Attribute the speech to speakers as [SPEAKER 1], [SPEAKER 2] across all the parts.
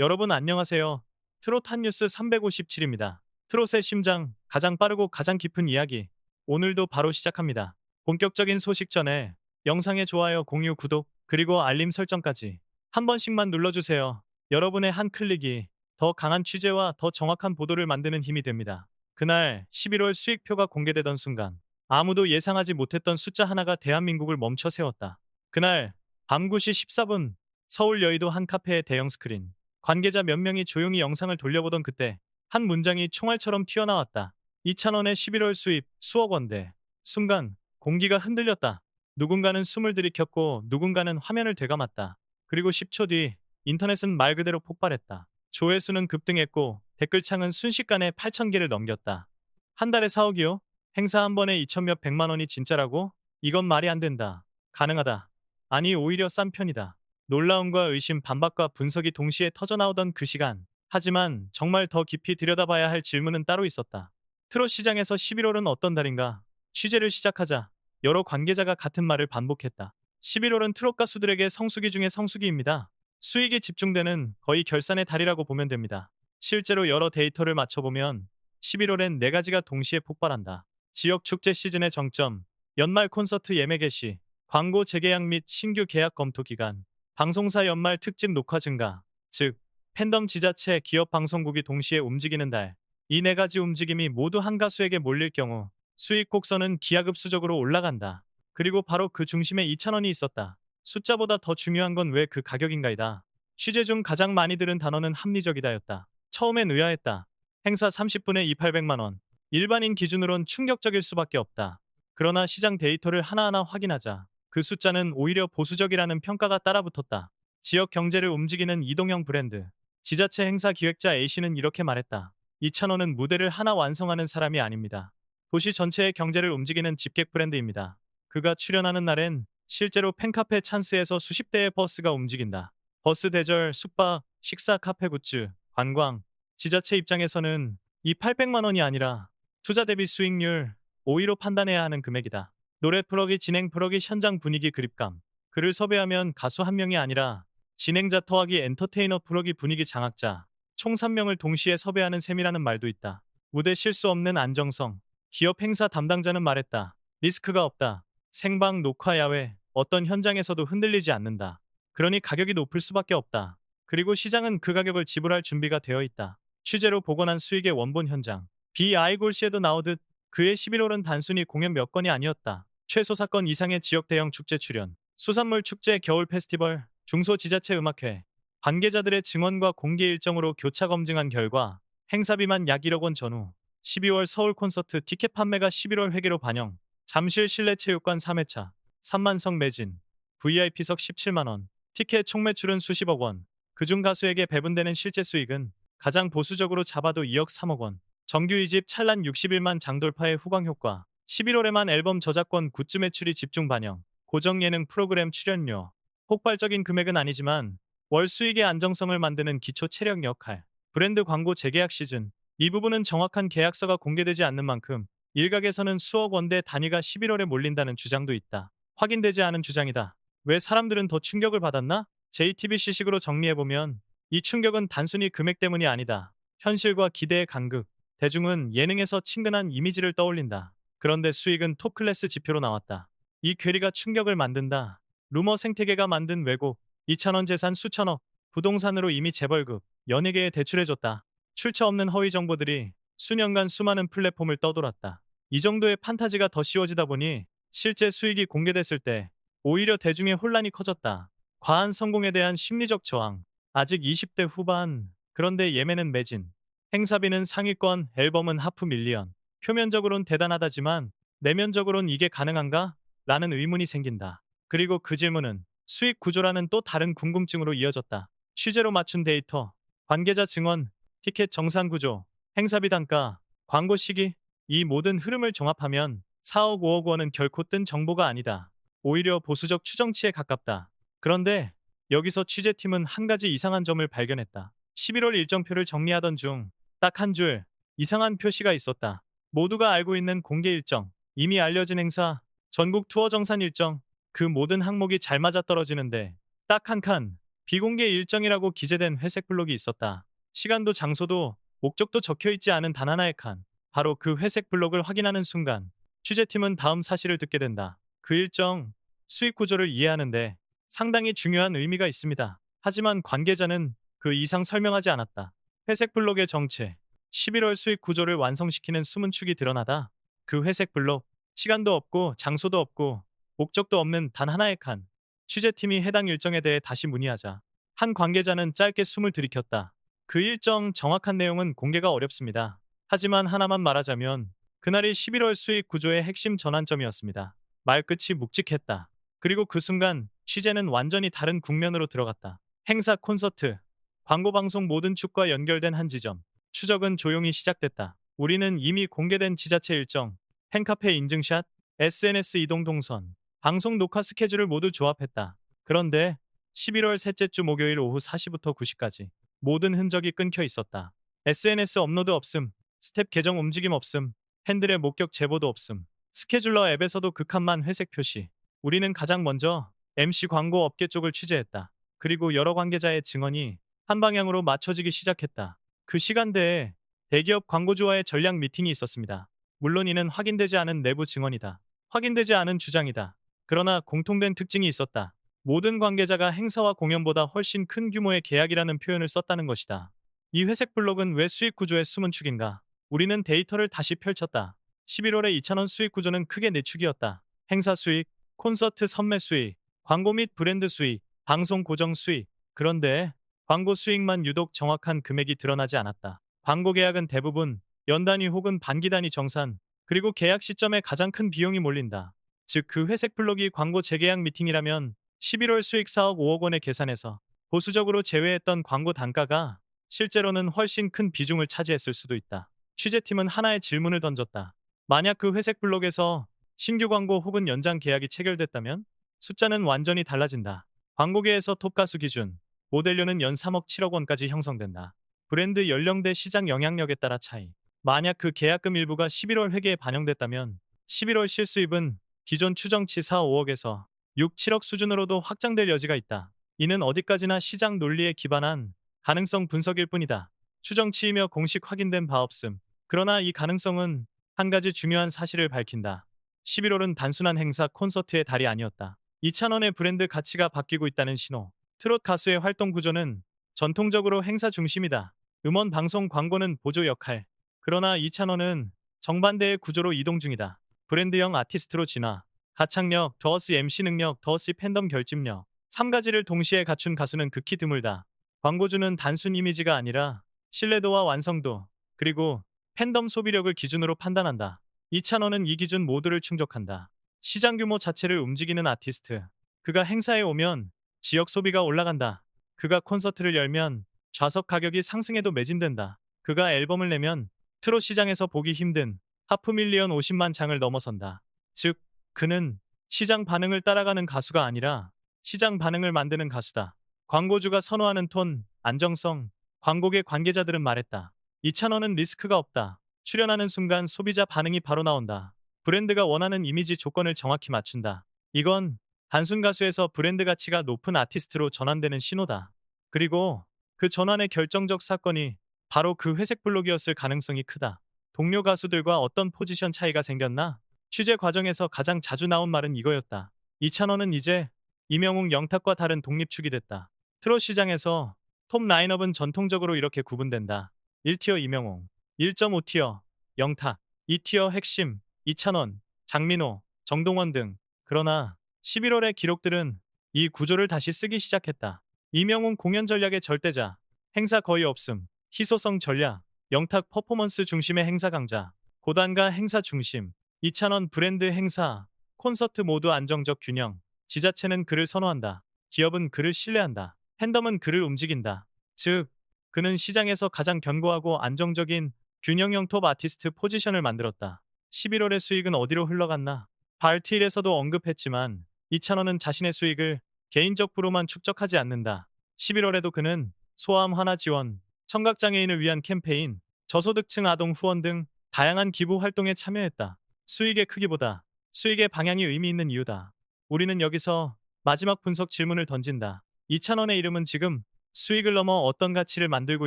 [SPEAKER 1] 여러분 안녕하세요. 트롯 한 뉴스 357입니다. 트롯의 심장, 가장 빠르고 가장 깊은 이야기. 오늘도 바로 시작합니다. 본격적인 소식 전에 영상의 좋아요, 공유, 구독, 그리고 알림 설정까지 한 번씩만 눌러주세요. 여러분의 한 클릭이 더 강한 취재와 더 정확한 보도를 만드는 힘이 됩니다. 그날 11월 수익표가 공개되던 순간 아무도 예상하지 못했던 숫자 하나가 대한민국을 멈춰 세웠다. 그날 밤 9시 14분 서울 여의도 한 카페의 대형 스크린 관계자 몇 명이 조용히 영상을 돌려보던 그때 한 문장이 총알처럼 튀어나왔다. 2천원의 11월 수입 수억 원대. 순간 공기가 흔들렸다. 누군가는 숨을 들이켰고 누군가는 화면을 되감았다. 그리고 10초 뒤 인터넷은 말 그대로 폭발했다. 조회수는 급등했고 댓글창은 순식간에 8천 개를 넘겼다. 한 달에 4억이요? 행사 한 번에 2천 몇 백만 원이 진짜라고? 이건 말이 안 된다. 가능하다. 아니 오히려 싼 편이다. 놀라움과 의심 반박과 분석이 동시에 터져나오던 그 시간. 하지만 정말 더 깊이 들여다봐야 할 질문은 따로 있었다. 트롯 시장에서 11월은 어떤 달인가? 취재를 시작하자 여러 관계자가 같은 말을 반복했다. 11월은 트롯 가수들에게 성수기 중의 성수기입니다. 수익이 집중되는 거의 결산의 달이라고 보면 됩니다. 실제로 여러 데이터를 맞춰보면 11월엔 네 가지가 동시에 폭발한다. 지역 축제 시즌의 정점, 연말 콘서트 예매 개시, 광고 재계약 및 신규 계약 검토 기간, 방송사 연말 특집 녹화 증가, 즉 팬덤 지자체 기업 방송국이 동시에 움직이는 달. 이 네 가지 움직임이 모두 한 가수에게 몰릴 경우 수익 곡선은 기하급수적으로 올라간다. 그리고 바로 그 중심에 2천원이 있었다. 숫자보다 더 중요한 건 왜 그 가격인가이다. 취재 중 가장 많이 들은 단어는 합리적이다였다. 처음엔 의아했다. 행사 30분에 2, 800만원. 일반인 기준으론 충격적일 수밖에 없다. 그러나 시장 데이터를 하나하나 확인하자 그 숫자는 오히려 보수적이라는 평가가 따라붙었다. 지역 경제를 움직이는 이동형 브랜드. 지자체 행사 기획자 A씨는 이렇게 말했다. 이찬원은 무대를 하나 완성하는 사람이 아닙니다. 도시 전체의 경제를 움직이는 집객 브랜드입니다. 그가 출연하는 날엔 실제로 팬카페 찬스에서 수십 대의 버스가 움직인다. 버스 대절, 숙박, 식사, 카페 굿즈, 관광. 지자체 입장에서는 이 800만 원이 아니라 투자 대비 수익률 5위로 판단해야 하는 금액이다. 노래 프로기, 진행 프로기, 현장 분위기 그립감. 그를 섭외하면 가수 한 명이 아니라 진행자 토하기 엔터테이너 프로기 분위기 장악자 총 3명을 동시에 섭외하는 셈이라는 말도 있다. 무대 실수 없는 안정성. 기업 행사 담당자는 말했다. 리스크가 없다. 생방, 녹화, 야외, 어떤 현장에서도 흔들리지 않는다. 그러니 가격이 높을 수밖에 없다. 그리고 시장은 그 가격을 지불할 준비가 되어 있다. 취재로 복원한 수익의 원본 현장. 비아이골시에도 나오듯 그의 11월은 단순히 공연 몇 건이 아니었다. 최소 사건 이상의 지역 대형 축제 출연, 수산물 축제 겨울 페스티벌, 중소지자체 음악회, 관계자들의 증언과 공개 일정으로 교차 검증한 결과 행사비만 약 1억 원 전후 12월 서울 콘서트 티켓 판매가 11월 회계로 반영 잠실 실내체육관 3회차 3만석 매진 VIP석 17만 원 티켓 총 매출은 수십억 원 그중 가수에게 배분되는 실제 수익은 가장 보수적으로 잡아도 2억 3억 원 정규 2집 찰란 61만 장 돌파의 후광 효과 11월에만 앨범 저작권 굿즈 매출이 집중 반영 고정 예능 프로그램 출연료 폭발적인 금액은 아니지만 월 수익의 안정성을 만드는 기초 체력 역할, 브랜드 광고 재계약 시즌, 이 부분은 정확한 계약서가 공개되지 않는 만큼 일각에서는 수억 원대 단위가 11월에 몰린다는 주장도 있다. 확인되지 않은 주장이다. 왜 사람들은 더 충격을 받았나? JTBC식으로 정리해보면 이 충격은 단순히 금액 때문이 아니다. 현실과 기대의 간극. 대중은 예능에서 친근한 이미지를 떠올린다. 그런데 수익은 톱클래스 지표로 나왔다. 이 괴리가 충격을 만든다. 루머 생태계가 만든 왜곡, 2천원 재산 수천억, 부동산으로 이미 재벌급, 연예계에 대출해줬다. 출처 없는 허위 정보들이 수년간 수많은 플랫폼을 떠돌았다. 이 정도의 판타지가 더 씌워지다 보니 실제 수익이 공개됐을 때 오히려 대중의 혼란이 커졌다. 과한 성공에 대한 심리적 저항. 아직 20대 후반. 그런데 예매는 매진. 행사비는 상위권, 앨범은 하프 밀리언. 표면적으론 대단하다지만 내면적으론 이게 가능한가? 라는 의문이 생긴다. 그리고 그 질문은 수익 구조라는 또 다른 궁금증으로 이어졌다. 취재로 맞춘 데이터, 관계자 증언, 티켓 정산 구조, 행사비 단가, 광고 시기, 이 모든 흐름을 종합하면 4억 5억 원은 결코 뜬 정보가 아니다. 오히려 보수적 추정치에 가깝다. 그런데 여기서 취재팀은 한 가지 이상한 점을 발견했다. 11월 일정표를 정리하던 중 딱 한 줄 이상한 표시가 있었다. 모두가 알고 있는 공개 일정, 이미 알려진 행사, 전국 투어 정산 일정, 그 모든 항목이 잘 맞아떨어지는데 딱 한 칸 비공개 일정이라고 기재된 회색 블록이 있었다. 시간도 장소도 목적도 적혀 있지 않은 단 하나의 칸. 바로 그 회색 블록을 확인하는 순간 취재팀은 다음 사실을 듣게 된다. 그 일정 수익 구조를 이해하는데 상당히 중요한 의미가 있습니다. 하지만 관계자는 그 이상 설명하지 않았다. 회색 블록의 정체, 11월 수익 구조를 완성시키는 숨은 축이 드러나다. 그 회색 블록, 시간도 없고 장소도 없고 목적도 없는 단 하나의 칸. 취재팀이 해당 일정에 대해 다시 문의하자 한 관계자는 짧게 숨을 들이켰다. 그 일정 정확한 내용은 공개가 어렵습니다. 하지만 하나만 말하자면 그날이 11월 수익 구조의 핵심 전환점이었습니다. 말끝이 묵직했다. 그리고 그 순간 취재는 완전히 다른 국면으로 들어갔다. 행사 콘서트, 광고 방송 모든 축과 연결된 한 지점. 추적은 조용히 시작됐다. 우리는 이미 공개된 지자체 일정, 팬카페 인증샷, SNS 이동 동선, 방송 녹화 스케줄을 모두 조합했다. 그런데 11월 셋째 주 목요일 오후 4시부터 9시까지 모든 흔적이 끊겨 있었다. SNS 업로드 없음, 스텝 계정 움직임 없음, 팬들의 목격 제보도 없음. 스케줄러 앱에서도 극한만 회색 표시. 우리는 가장 먼저 MC 광고 업계 쪽을 취재했다. 그리고 여러 관계자의 증언이 한 방향으로 맞춰지기 시작했다. 그 시간대에 대기업 광고주와의 전략 미팅이 있었습니다. 물론 이는 확인되지 않은 내부 증언이다. 확인되지 않은 주장이다. 그러나 공통된 특징이 있었다. 모든 관계자가 행사와 공연보다 훨씬 큰 규모의 계약이라는 표현을 썼다는 것이다. 이 회색 블록은 왜 수익 구조의 숨은 축인가? 우리는 데이터를 다시 펼쳤다. 11월에 2,000원 수익 구조는 크게 내축이었다. 행사 수익, 콘서트 선매 수익, 광고 및 브랜드 수익, 방송 고정 수익. 그런데 광고 수익만 유독 정확한 금액이 드러나지 않았다. 광고 계약은 대부분 연단위 혹은 반기단위 정산, 그리고 계약 시점에 가장 큰 비용이 몰린다. 즉 그 회색 블록이 광고 재계약 미팅이라면 11월 수익 4억 5억 원의 계산에서 보수적으로 제외했던 광고 단가가 실제로는 훨씬 큰 비중을 차지했을 수도 있다. 취재팀은 하나의 질문을 던졌다. 만약 그 회색 블록에서 신규 광고 혹은 연장 계약이 체결됐다면 숫자는 완전히 달라진다. 광고계에서 톱 가수 기준, 모델료는 연 3억 7억 원까지 형성된다. 브랜드 연령대 시장 영향력에 따라 차이. 만약 그 계약금 일부가 11월 회계에 반영됐다면 11월 실수입은 기존 추정치 4, 5억에서 6, 7억 수준으로도 확장될 여지가 있다. 이는 어디까지나 시장 논리에 기반한 가능성 분석일 뿐이다. 추정치이며 공식 확인된 바 없음. 그러나 이 가능성은 한 가지 중요한 사실을 밝힌다. 11월은 단순한 행사 콘서트의 달이 아니었다. 2,000원의 브랜드 가치가 바뀌고 있다는 신호. 트롯 가수의 활동 구조는 전통적으로 행사 중심이다. 음원 방송 광고는 보조 역할. 그러나 2,000원은 정반대의 구조로 이동 중이다. 브랜드형 아티스트로 진화. 가창력, 더어스 MC 능력, 더어스 팬덤 결집력. 3가지를 동시에 갖춘 가수는 극히 드물다. 광고주는 단순 이미지가 아니라 신뢰도와 완성도, 그리고 팬덤 소비력을 기준으로 판단한다. 2,000원은 이 기준 모두를 충족한다. 시장 규모 자체를 움직이는 아티스트. 그가 행사에 오면 지역 소비가 올라간다. 그가 콘서트를 열면 좌석 가격이 상승해도 매진된다. 그가 앨범을 내면 트롯 시장에서 보기 힘든 하프 밀리언 50만 장을 넘어선다. 즉, 그는 시장 반응을 따라가는 가수가 아니라 시장 반응을 만드는 가수다. 광고주가 선호하는 톤, 안정성, 광고계 관계자들은 말했다. 2,000원은 리스크가 없다. 출연하는 순간 소비자 반응이 바로 나온다. 브랜드가 원하는 이미지 조건을 정확히 맞춘다. 이건 단순 가수에서 브랜드 가치가 높은 아티스트로 전환되는 신호다. 그리고 그 전환의 결정적 사건이 바로 그 회색 블록이었을 가능성이 크다. 동료 가수들과 어떤 포지션 차이가 생겼나? 취재 과정에서 가장 자주 나온 말은 이거였다. 2,000원은 이제 이명웅 영탁과 다른 독립축이 됐다. 트롯 시장에서 톱 라인업은 전통적으로 이렇게 구분된다. 1티어 이명웅, 1.5티어 영탁, 2티어 핵심, 이찬원, 장민호, 정동원 등. 그러나 11월의 기록들은 이 구조를 다시 쓰기 시작했다. 이명웅 공연 전략의 절대자, 행사 거의 없음, 희소성 전략, 영탁 퍼포먼스 중심의 행사 강자, 고단가 행사 중심, 이찬원 브랜드 행사, 콘서트 모두 안정적 균형, 지자체는 그를 선호한다. 기업은 그를 신뢰한다. 팬덤은 그를 움직인다. 즉, 그는 시장에서 가장 견고하고 안정적인 균형형 톱 아티스트 포지션을 만들었다. 11월의 수익은 어디로 흘러갔나? 발트일에서도 언급했지만 2,000원은 자신의 수익을 개인적 부로만 축적하지 않는다. 11월에도 그는 소아암 하나 지원, 청각장애인을 위한 캠페인, 저소득층 아동 후원 등 다양한 기부 활동에 참여했다. 수익의 크기보다 수익의 방향이 의미 있는 이유다. 우리는 여기서 마지막 분석 질문을 던진다. 2,000원의 이름은 지금 수익을 넘어 어떤 가치를 만들고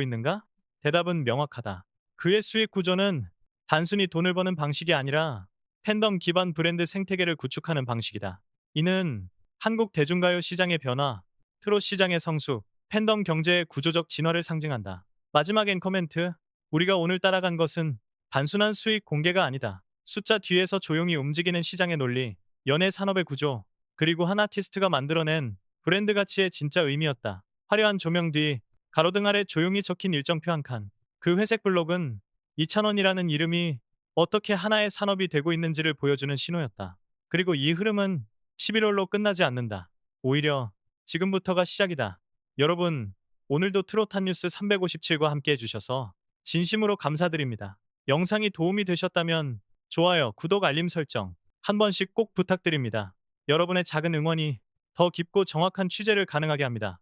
[SPEAKER 1] 있는가? 대답은 명확하다. 그의 수익 구조는 단순히 돈을 버는 방식이 아니라 팬덤 기반 브랜드 생태계를 구축하는 방식이다. 이는 한국 대중가요 시장의 변화, 트롯 시장의 성수, 팬덤 경제의 구조적 진화를 상징한다. 마지막엔 코멘트. 우리가 오늘 따라간 것은 단순한 수익 공개가 아니다. 숫자 뒤에서 조용히 움직이는 시장의 논리, 연예 산업의 구조, 그리고 한 아티스트가 만들어낸 브랜드 가치의 진짜 의미였다. 화려한 조명 뒤 가로등 아래 조용히 적힌 일정표 한 칸. 그 회색 블록은 2,000원이라는 이름이 어떻게 하나의 산업이 되고 있는지를 보여주는 신호였다. 그리고 이 흐름은 11월로 끝나지 않는다. 오히려 지금부터가 시작이다. 여러분, 오늘도 트롯한 뉴스 357과 함께 해주셔서 진심으로 감사드립니다. 영상이 도움이 되셨다면 좋아요, 구독, 알림 설정 한 번씩 꼭 부탁드립니다. 여러분의 작은 응원이 더 깊고 정확한 취재를 가능하게 합니다.